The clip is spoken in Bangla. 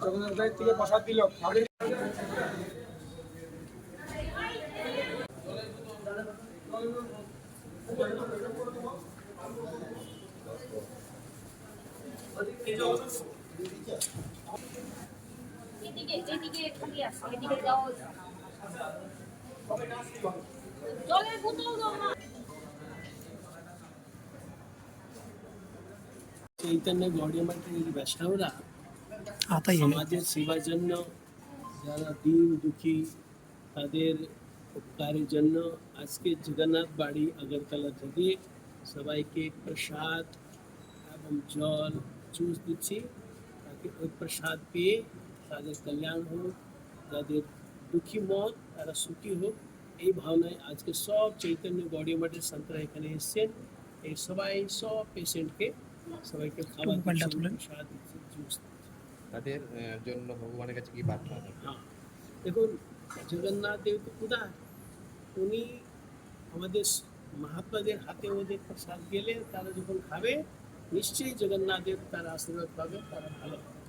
জগন্নাথ ভাইয়ের থেকে প্রসাদ দিল এদিকে এদিকে খালি আছে এদিকে যাও। चैतन्य गौड़ी मठ वैष्णवरा समाज सेवा जरा दीन दुखी तादेर उपकारी आज के जगन्नाथ बाड़ी अगरतला थे सबाई के प्रसाद एवं जल चूस दीची ताकि ওই প্রসাদ পেয়ে তাদের কল্যাণ হোক তাদের দুঃখী মন তারা সুখী এই ভাবনায় আজকে সব চৈতন্য গৌড়িয়া মাঠের সন্তরা এখানে এসছেন। এই সবাই সব পেশেন্টকে সবাইকে খাবার তাদের জন্য ভগবানের কাছে কি প্রার্থনা করবেন? হ্যাঁ। দেখুন জগন্নাথ দেব তো উদার। উনি আমাদের মহাত্মাদের হাতে ওদের প্রসাদ গেলে তারা যখন খাবে নিশ্চয়ই জগন্নাথ দেব তার আশীর্বাদ পাবে তারা ভালো হবে।